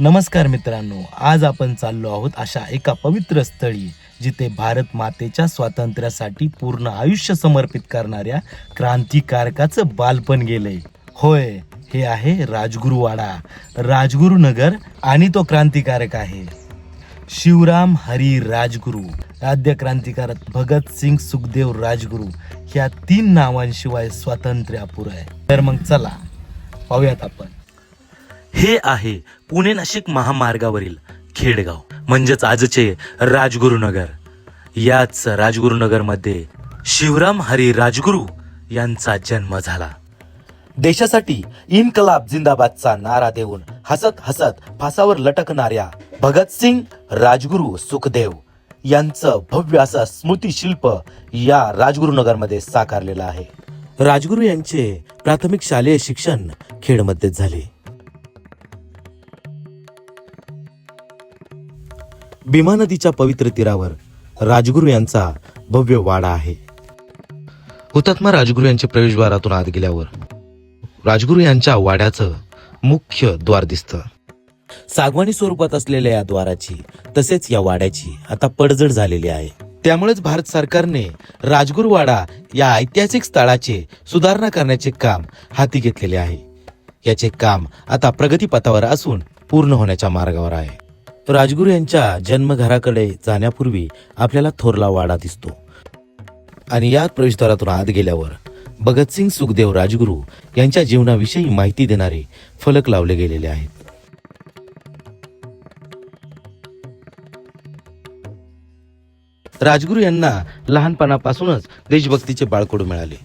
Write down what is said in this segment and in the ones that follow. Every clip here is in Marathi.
नमस्कार मित्रांनो आज आपण चाललो आहोत अशा एका पवित्र स्थळी जिथे भारत मातेच्या स्वातंत्र्यासाठी पूर्ण आयुष्य समर्पित करणाऱ्या क्रांतिकारकाचं बालपण गेलंय. होय हे आहे राजगुरुवाडा. राजगुरु नगर आणि तो क्रांतिकारक आहे. शिवराम हरी राजगुरू आद्य क्रांतिकारक भगत सिंग सुखदेव राजगुरू ह्या तीन नावांशिवाय स्वातंत्र्य अपुरं आहे. तर मग चला पाहूयात आपण. हे आहे पुणे नाशिक महामार्गावरील खेडगाव म्हणजेच आजचे राजगुरुनगर. याच राजगुरुनगरमध्ये शिवराम हरी राजगुरू यांचा जन्म झाला. देशासाठी इन्कलाब जिंदाबादचा नारा देऊन हसत हसत फासावर लटकणाऱ्या भगतसिंग राजगुरू सुखदेव यांचं भव्य असं स्मृतिशिल्प या राजगुरुनगरमध्ये साकारलेलं आहे. राजगुरू यांचे प्राथमिक शालेय शिक्षण खेडमध्येच झाले. भीमा नदीच्या पवित्र तीरावर राजगुरू यांचा भव्य वाडा आहे. हुतात्मा राजगुरू यांच्या प्रवेशद्वारातून आत गेल्यावर राजगुरू यांच्या वाड्याचं मुख्य द्वार दिसतं. सागवानी स्वरूपात असलेल्या या द्वाराची तसेच या वाड्याची आता पडझड झालेली आहे. त्यामुळेच भारत सरकारने राजगुरुवाडा या ऐतिहासिक स्थळाचे सुधारणा करण्याचे काम हाती घेतलेले आहे. याचे काम आता प्रगतीपथावर असून पूर्ण होण्याच्या मार्गावर आहे. राजगुरू यांच्या जन्मघराकडे जाण्यापूर्वी आपल्याला थोरला वाडा दिसतो. आणि या प्रवेशद्वारातून आत गेल्यावर भगतसिंग सुखदेव राजगुरू यांच्या जीवनाविषयी माहिती देणारे फलक लावले गेलेले आहेत. राजगुरू यांना लहानपणापासूनच देशभक्तीचे बाळकडू मिळाले.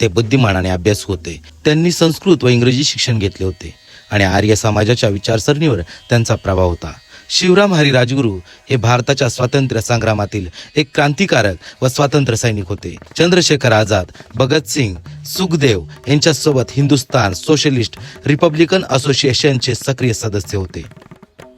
ते बुद्धिमानाने अभ्यास होते. त्यांनी संस्कृत व इंग्रजी शिक्षण घेतले होते. आणि आर्य समाजाच्या विचारसरणीवर त्यांचा प्रभाव होता. शिवराम हरी राजगुरू हे भारताच्या स्वातंत्र्य संग्रामातील एक क्रांतिकारक व स्वातंत्र्य सैनिक होते. चंद्रशेखर आझाद भगतसिंग सुखदेव यांच्यासोबत हिंदुस्तान सोशलिस्ट रिपब्लिकन असोसिएशनचे सक्रिय सदस्य होते.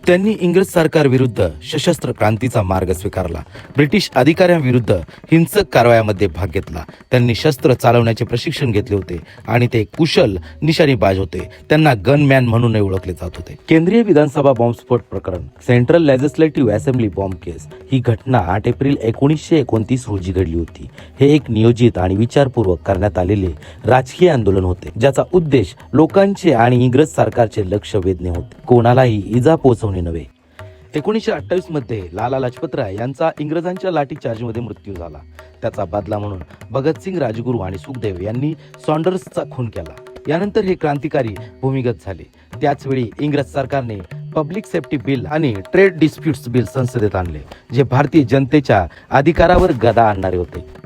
त्यांनी इंग्रज सरकार विरुद्ध सशस्त्र क्रांतीचा मार्ग स्वीकारला. ब्रिटिश अधिकाऱ्यांविरुद्ध हिंसक कारवायामध्ये भाग घेतला. त्यांनी शस्त्र चालवण्याचे प्रशिक्षण घेतले होते आणि ते कुशल निशाणीबाज होते. त्यांना गनमॅन म्हणूनही ओळखले जात होते. केंद्रीय विधानसभा बॉम्बस्फोट प्रकरण. Central legislative assembly bomb case. ही घटना आठ एप्रिल एकोणीसशे एकोणतीस रोजी घडली होती. हे एक नियोजित आणि विचारपूर्वक करण्यात आलेले राजकीय आंदोलन होते ज्याचा उद्देश लोकांचे आणि इंग्रज सरकारचे लक्ष वेधणे होते. कोणालाही इजा पोहोचवणे नव्हे. एकोणीसशे अठ्ठावीसमध्ये लाला लाला लाजपतराय यांचा इंग्रजांच्या लाठीचार्जमध्ये मृत्यू झाला. त्याचा बदला म्हणून भगतसिंग राजगुरू आणि सुखदेव यांनी सॉन्डर्सचा खून केला. यानंतर हे क्रांतिकारी भूमिगत झाले. त्याचवेळी इंग्रज सरकारने पब्लिक सेफ्टी बिल आणि ट्रेड डिस्प्युट्स बिल संसदेत आणले जे भारतीय जनतेच्या अधिकारावर गदा आणणारे होते.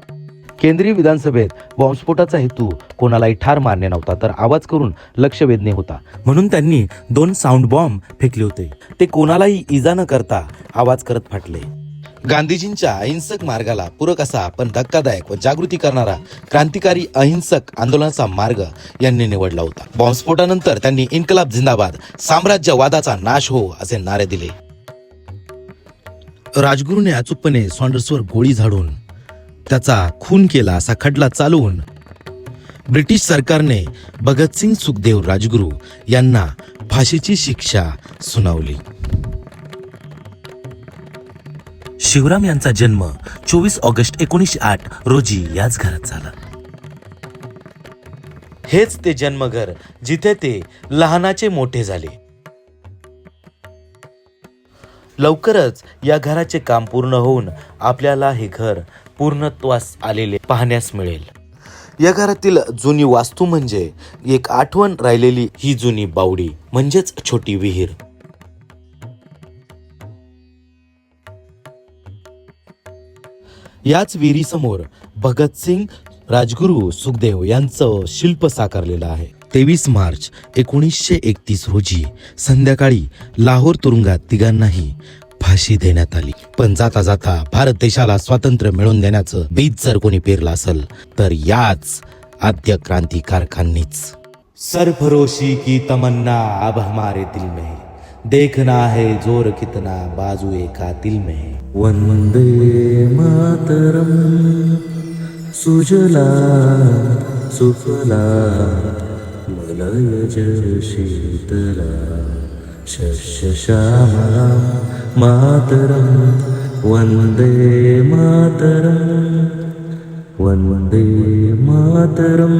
केंद्रीय विधानसभेत बॉम्बस्फोटाचा हेतू कोणालाही ठार मारणे नव्हता तर आवाज करून लक्ष वेधणे होता. म्हणून त्यांनी दोन साऊंड बॉम्ब फेकले होते. ते कोणालाही इजा न करता आवाज करत फाटले. गांधीजींच्या अहिंसक मार्गाला पूरक असा पण धक्कादायक व जागृती करणारा क्रांतिकारी अहिंसक आंदोलनाचा मार्ग यांनी निवडला होता. बॉम्बस्फोटानंतर त्यांनी इन्कलाब जिंदाबाद साम्राज्यवादाचा नाश हो असे नारे दिले. राजगुरूने अचूकपणे सॉन्डर्सवर गोळी झाडून त्याचा खून केला असा खटला चालवून ब्रिटिश सरकारने भगतसिंग सुखदेव राजगुरू यांना फाशीची शिक्षा सुनावली. शिवराम यांचा जन्म चोवीस ऑगस्ट एकोणीसशे आठ रोजी याच घरात झाला. हेच ते जन्मघर जिथे ते लहानाचे मोठे झाले. लवकरच या घराचे काम पूर्ण होऊन आपल्याला हे घर पूर्णत्वास आलेले पाहण्यास मिळेल. या घरातील जुनी वास्तू म्हणजे एक आठवण राहिलेली ही जुनी बावडी म्हणजेच छोटी विहीर. याच विहिरीसमोर भगतसिंग राजगुरू सुखदेव यांचं शिल्प साकारलेलं आहे. तेवीस मार्च एकोणीसशे एकतीस रोजी संध्याकाळी लाहोर तुरुंगात तिघांनाही फाशी देण्यात आली. पण जाता जाता भारत देशाला स्वातंत्र्य मिळवून देण्याचं बीज जर कोणी पेरलं असेल तर याच आद्य क्रांतिकारकांनीच सरफरोशी की तमन्ना अब हमारे दिल में देखना है जोर कितना बाजू का दिल में वंदे मातरम सुजला सुफला। मलयज शीतला शस्यश्यामलां मातरं वन्दे मातरं वन्दे मातरम्